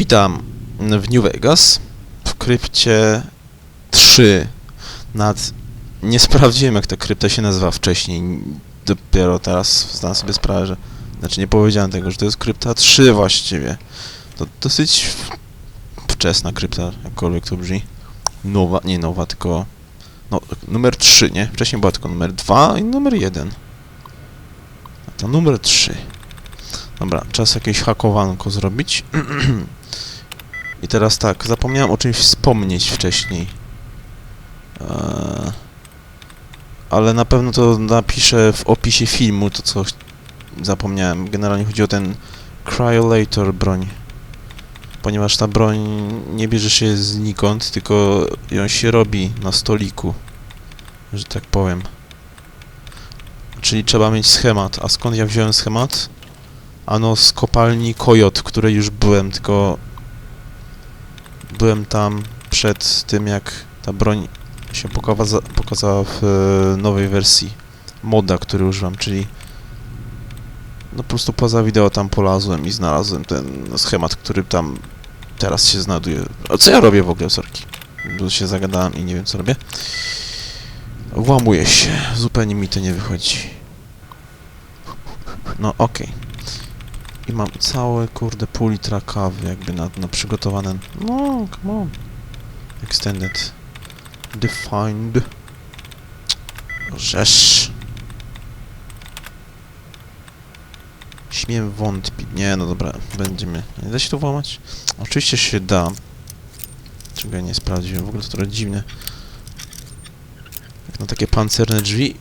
Witam w New Vegas w krypcie 3 nad... Nie sprawdziłem jak ta krypta się nazywa wcześniej. Dopiero teraz zdałem sobie sprawę, że... Znaczy nie powiedziałem tego, że to jest krypta 3 właściwie. To dosyć wczesna krypta, jakkolwiek to brzmi. Nowa, nie nowa, tylko... No, numer 3, nie? Wcześniej była tylko numer 2 i numer 1. A to numer 3. Dobra, czas jakieś hakowanko zrobić. I teraz tak, zapomniałem o czymś wspomnieć wcześniej. Eee, ale na pewno to napiszę w opisie filmu, to co zapomniałem. Generalnie chodzi o ten Cryolator broń. Ponieważ ta broń nie bierze się znikąd, tylko ją się robi na stoliku. Że tak powiem. Czyli trzeba mieć schemat. A skąd ja wziąłem schemat? Ano z kopalni Kojot, w której już byłem, tylko byłem tam przed tym, jak ta broń się pokaza pokazała w e, nowej wersji moda, który używam, czyli no po prostu poza wideo tam polazłem i znalazłem ten schemat, który tam teraz się znajduje. A co ja robię w ogóle, sorki? Bo się zagadałem i nie wiem co robię. Włamuję się, zupełnie mi to nie wychodzi. No okej. I mam całe, kurde, pół litra kawy jakby na, na przygotowane... No, come on. Extended. Defined. Rzesz. Śmiem wątpić. Nie, no dobra, będziemy... Nie da się to włamać? Oczywiście się da. Czego ja nie sprawdziłem. W ogóle to trochę dziwne. Jak na takie pancerne drzwi.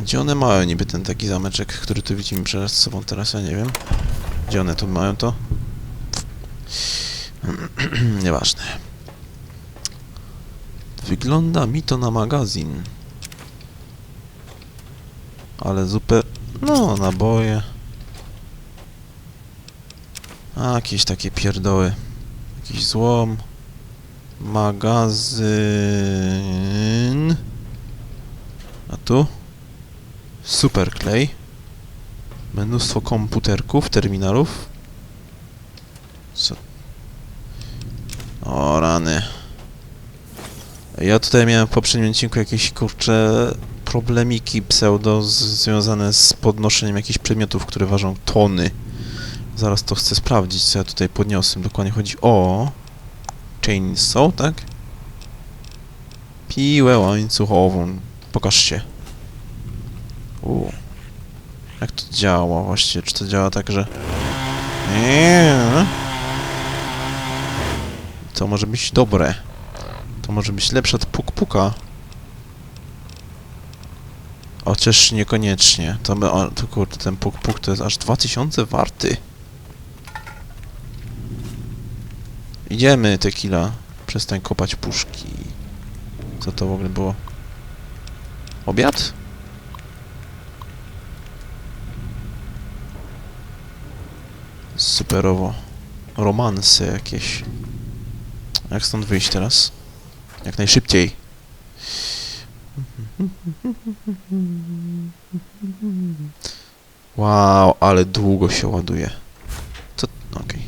Gdzie one mają niby ten taki zameczek, który tu widzimy przed sobą teraz, ja nie wiem. Gdzie one tu mają to? Nieważne. Wygląda mi to na magazyn. Ale zupełnie... No, naboje. A, jakieś takie pierdoły. Jakiś złom. Magazyn. A tu? Super klej. Mnóstwo komputerków, terminalów. Co? O rany. Ja tutaj miałem w poprzednim odcinku jakieś kurcze problemiki pseudo związane z podnoszeniem jakichś przedmiotów, które ważą tony. Zaraz to chcę sprawdzić, co ja tutaj podniosłem. Dokładnie chodzi o... Chainsaw, tak? Piłę łańcuchową. Pokaż się. U. Jak to działa właściwie? Czy to działa tak, że... Nie. To może być dobre. To może być lepsze od puk-puka. Chociaż niekoniecznie. To, by, o, to kurde, ten puk-puk to jest aż 2000 warty. Idziemy, tequila. Przestań kopać puszki. Co to w ogóle było? Obiad? Superowo. Romanse jakieś. Jak stąd wyjść teraz? Jak najszybciej. Wow, ale długo się ładuje. Co? Okej.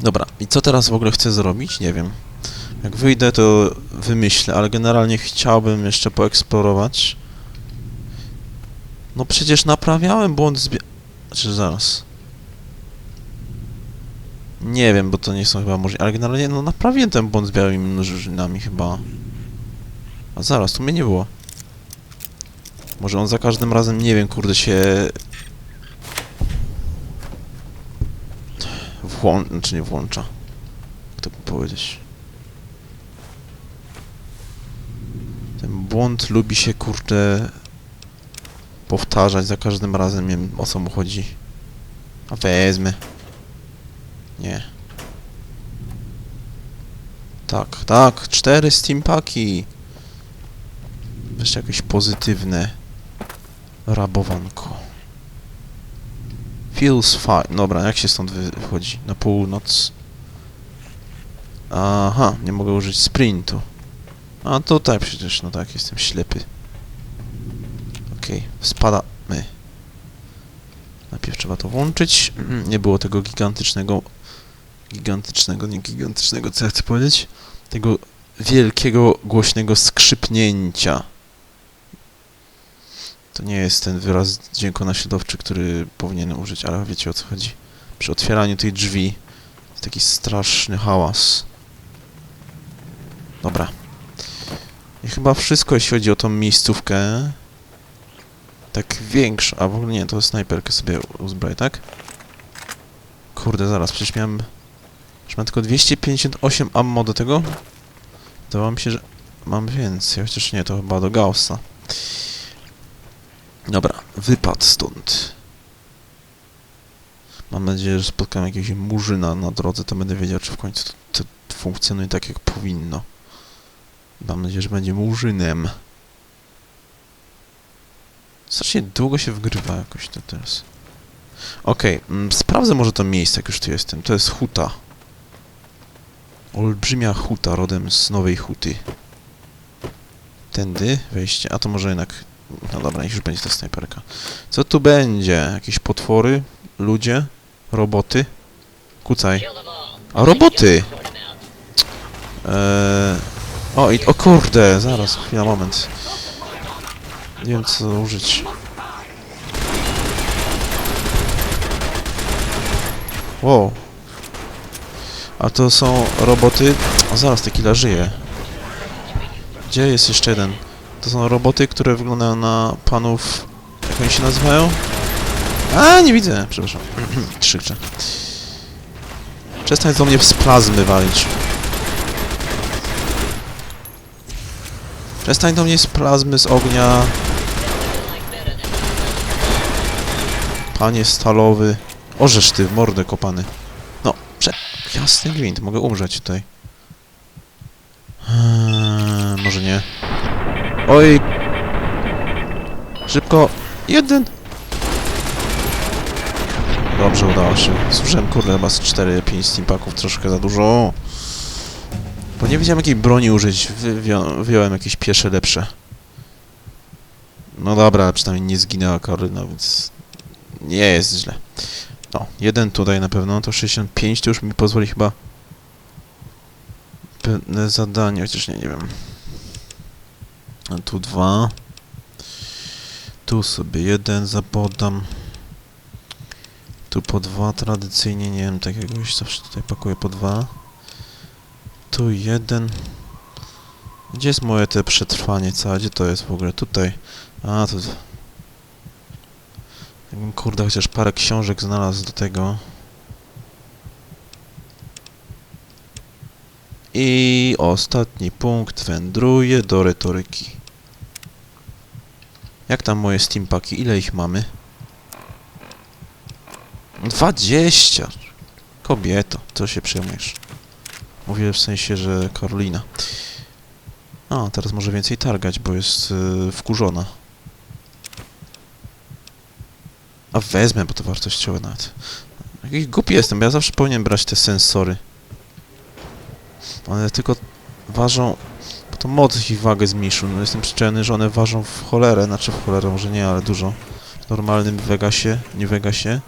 Dobra, i co teraz w ogóle chcę zrobić? Nie wiem. Jak wyjdę, to wymyślę, ale generalnie chciałbym jeszcze poeksplorować. No przecież naprawiałem błąd. Czy zaraz? Nie wiem, bo to nie są chyba możliwe, ale generalnie no naprawiłem ten błąd z białymi mnożynami chyba. A zaraz, tu mnie nie było. Może on za każdym razem, nie wiem, kurde się... Włą... Znaczy nie włącza. Jak to by powiedzieć? Ten błąd lubi się, kurde... Powtarzać za każdym razem, wiem o co mu chodzi. A wezmę. Nie. Tak, tak, cztery steampaki. Jeszcze jakieś pozytywne rabowanko. Feels fine. Dobra, jak się stąd wy- wychodzi? Na północ. Aha, nie mogę użyć sprintu. A tutaj przecież, no tak, jestem ślepy. Okej, spadamy. Najpierw trzeba to włączyć. Nie było tego gigantycznego... Gigantycznego, nie gigantycznego, co ja chcę powiedzieć? Tego wielkiego, głośnego skrzypnięcia. To nie jest ten wyraz dźwiękonaśladowczy, który powinienem użyć, ale wiecie o co chodzi. Przy otwieraniu tej drzwi jest taki straszny hałas. Dobra. I chyba wszystko, jeśli chodzi o tą miejscówkę. Tak większa, a w ogóle nie, to snajperkę sobie uzbroję, tak? Kurde, zaraz, przecież miałem... Że mam tylko 258 ammo do tego? Wydawało mi się, że mam więcej, chociaż nie, to chyba do Gaussa. Dobra, wypad stąd. Mam nadzieję, że spotkam jakiegoś murzyna na drodze, to będę wiedział, czy w końcu to, to funkcjonuje tak, jak powinno. Mam nadzieję, że będzie murzynem. Strasznie długo się wgrywa jakoś to teraz. Okej, mm, sprawdzę może to miejsce, jak już tu jestem. To jest huta. Olbrzymia huta, rodem z Nowej Huty. Tędy wejście, a to może jednak... No dobra, niech już będzie ta snajperka. Co tu będzie? Jakieś potwory? Ludzie? Roboty? Kucaj. A roboty! Eee... O, i, o kurde, zaraz, chwila, moment. Nie wiem, co użyć. Wow. A to są roboty... O, zaraz, tequila żyje. Gdzie jest jeszcze jeden? To są roboty, które wyglądają na panów... Jak oni się nazywają? A, nie widzę, przepraszam. Krzyczę. Przestań do mnie z plazmy walić. Przestań do mnie z plazmy, z ognia. Panie stalowy. Orzesz ty w mordę kopany. No, prze... Jasny gwint, mogę umrzeć tutaj. Eee, może nie. Oj! Szybko! Jeden! Dobrze, udało się. Zużyłem, kurde, chyba z 4-5 steampaków, troszkę za dużo. Bo nie wiedziałem jakiej broni użyć, Wywio wyjąłem jakieś piesze lepsze. No dobra, przynajmniej nie zginęła Karolyna, więc nie jest źle. No, jeden tutaj na pewno, to 65 to już mi pozwoli chyba pewne zadanie, chociaż nie, nie wiem. A tu dwa. Tu sobie jeden zapodam. Tu po dwa tradycyjnie, nie wiem, tak jakoś zawsze tutaj pakuję po dwa. Tu jeden. Gdzie jest moje te przetrwanie całe? Gdzie to jest w ogóle? Tutaj. A, to... Jakbym, kurde, chociaż parę książek znalazł do tego. I ostatni punkt wędruje do retoryki. Jak tam moje steampaki? Ile ich mamy? 20! Kobieto, co się przejmujesz? Mówię w sensie, że Karolina. A, teraz może więcej targać, bo jest yy, wkurzona. A wezmę, bo to wartościowe nawet. Jakiś głupi jestem, bo ja zawsze powinien brać te sensory. One tylko ważą... Bo to moc ich wagę zmniejszył. No jestem przyczajony, że one ważą w cholerę. Znaczy w cholerę, może nie, ale dużo. W normalnym Vegasie, nie Vegasie.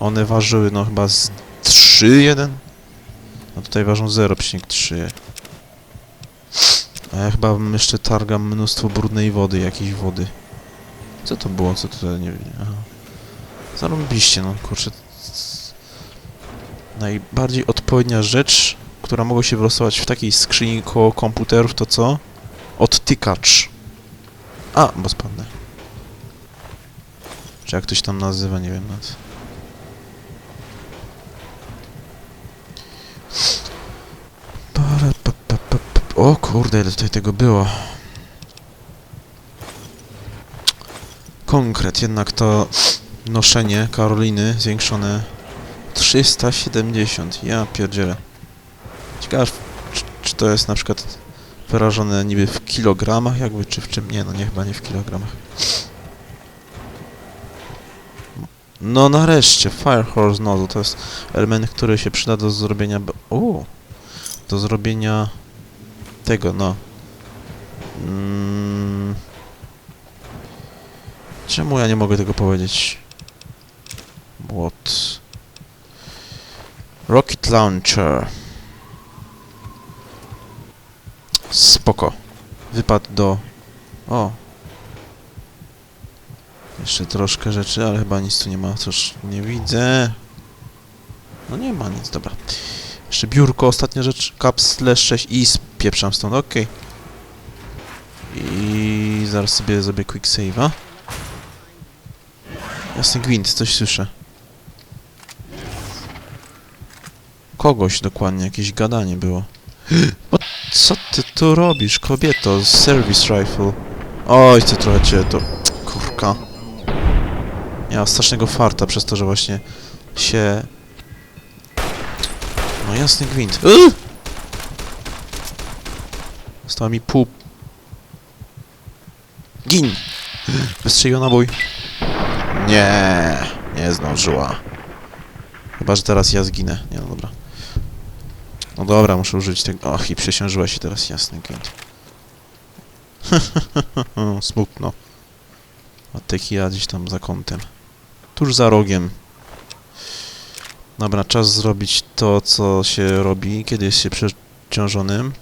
One ważyły no chyba z 3,1? A tutaj ważą 0,3. A ja chyba jeszcze targam mnóstwo brudnej wody, jakiejś wody. Co to było? Co tutaj nie wiem. Aha. Zarąbiście, no kurczę. Najbardziej odpowiednia rzecz, która mogła się wylosować w takiej skrzyni koło komputerów, to co? Odtykacz. A, bo spadnę. Czy jak ktoś tam nazywa, nie wiem nawet. O kurde, ile tutaj tego było. Konkret, jednak to noszenie Karoliny zwiększone 370. Ja pierdzielę. Ciekawe, czy, czy to jest na przykład wyrażone niby w kilogramach jakby, czy w czym? Nie, no nie, chyba nie w kilogramach. No nareszcie, Fire Horse Nozzle to jest element, który się przyda do zrobienia... O! Do zrobienia tego, no. Mm. Czemu ja nie mogę tego powiedzieć? What? Rocket Launcher. Spoko. Wypad do... O. Jeszcze troszkę rzeczy, ale chyba nic tu nie ma, cóż, nie widzę. No nie ma nic, dobra. Jeszcze biurko, ostatnia rzecz, caps 6 i spieprzam stąd, okej. I zaraz sobie zrobię quick save'a. Jasny gwint, coś słyszę. Kogoś dokładnie, jakieś gadanie było. Co ty tu robisz, kobieto? Service rifle. Oj, ty trochę cię to... Kurka. Miała strasznego farta przez to, że właśnie się... No jasny gwint. Yy! Została mi pół... Gin! Wystrzeliła nabój. Nie, nie zdążyła. Chyba, że teraz ja zginę. Nie, no dobra. No dobra, muszę użyć tego... Ach, i przesiążyła się teraz jasny gwint. Smutno. A tequila gdzieś tam za kątem. Tuż za rogiem. Dobra, czas zrobić to, co się robi, kiedy jest się przeciążonym.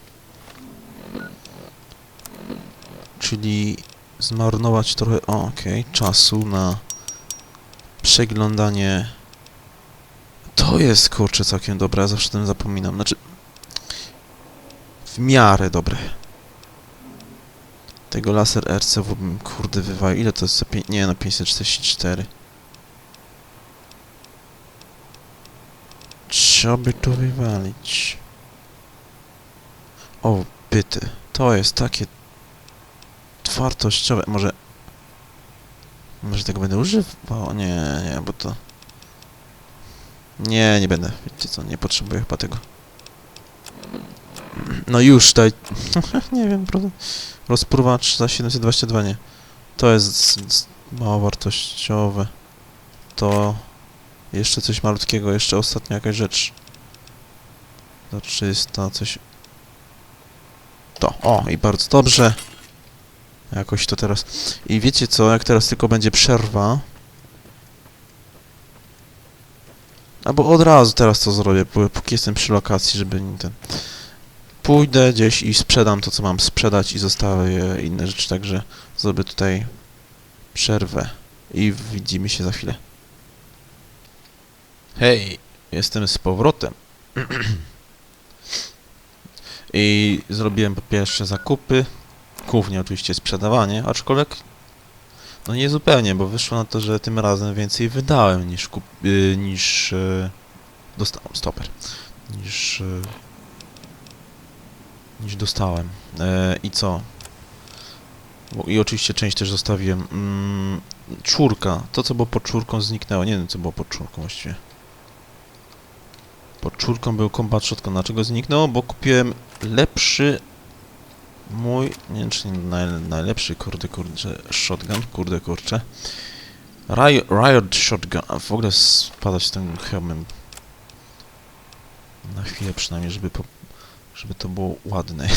Czyli zmarnować trochę, okej, czasu na przeglądanie. To jest, kurczę, całkiem dobre, ja zawsze tym zapominam. Znaczy, w miarę dobre. Tego laser RC bym, kurde, wywalił. Ile to jest. Nie, no 544. Trzeba by to wywalić. O, byty. To jest takie... Wartościowe. Może... Może tego będę używał? Nie, nie, bo to... Nie, nie będę. Wiecie co, nie potrzebuję chyba tego. No już, daj... nie wiem, prawda? Rozpruwacz za 722, nie. To jest mało wartościowe. To... Jeszcze coś malutkiego, jeszcze ostatnia jakaś rzecz. Za 300, coś... To, o, i bardzo dobrze. Jakoś to teraz... I wiecie co, jak teraz tylko będzie przerwa... Albo od razu teraz to zrobię, póki jestem przy lokacji, żeby nie ten... Pójdę gdzieś i sprzedam to, co mam sprzedać i zostawię inne rzeczy, także zrobię tutaj przerwę i widzimy się za chwilę. Hej, jestem z powrotem. I zrobiłem po pierwsze zakupy, głównie oczywiście sprzedawanie, aczkolwiek no nie zupełnie, bo wyszło na to, że tym razem więcej wydałem niż kup... y, niż... y, dostałem, stoper. Niż... y, niż dostałem. E, I co? Bo, I oczywiście część też zostawiłem. Czwórka. To, co było pod czwórką zniknęło. Nie wiem, co było pod czwórką właściwie. Pod czwórką był combat shotgun. Dlaczego zniknęło? Bo kupiłem lepszy mój, nie wiem, czy nie naj, najlepszy, kurde, kurde, shotgun, kurde, kurcze. Riot, Riot Shotgun, a w ogóle spadać tym hełmem. Na chwilę przynajmniej, żeby po, żeby to było ładne.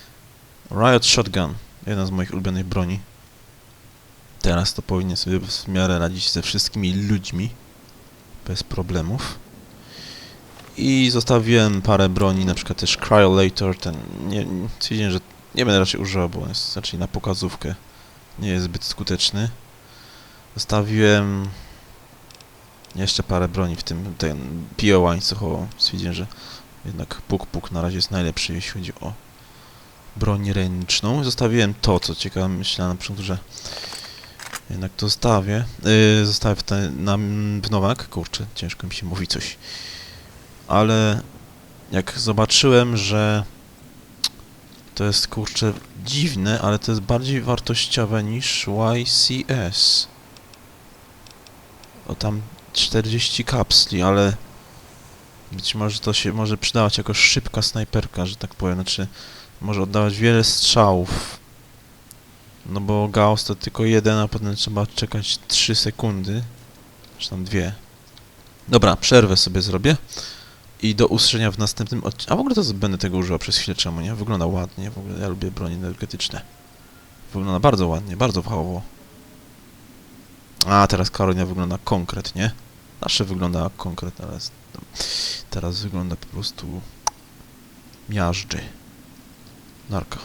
Riot Shotgun, jedna z moich ulubionych broni. Teraz to powinien sobie w miarę radzić ze wszystkimi ludźmi. Bez problemów. I zostawiłem parę broni, na przykład też Cryolator, ten, nie, stwierdziłem, że nie będę raczej używał, bo jest raczej na pokazówkę. Nie jest zbyt skuteczny. Zostawiłem jeszcze parę broni, w tym ten PO łańcuchową. Stwierdziłem, że jednak puk-puk na razie jest najlepszy, jeśli chodzi o broń ręczną. Zostawiłem to, co ciekawe, myślałem na początku, że jednak to zostawię. Yy, zostawię w, te, na, w Nowak. Kurczę, ciężko mi się mówi coś. Ale jak zobaczyłem, że to jest, kurczę, dziwne, ale to jest bardziej wartościowe niż YCS. O tam 40 kapsli, ale być może to się może przydawać jako szybka snajperka, że tak powiem, znaczy może oddawać wiele strzałów. No bo Gauss to tylko jeden, a potem trzeba czekać 3 sekundy. Czy tam dwie. Dobra, przerwę sobie zrobię. I do usłyszenia w następnym odcinku. A w ogóle to będę tego używał przez chwilę, czemu nie? Wygląda ładnie, w ogóle ja lubię broni energetyczne. Wygląda bardzo ładnie, bardzo fachowo. A, teraz Karolina wygląda konkretnie. Zawsze wygląda jak konkret, ale teraz wygląda po prostu miażdży. Narka.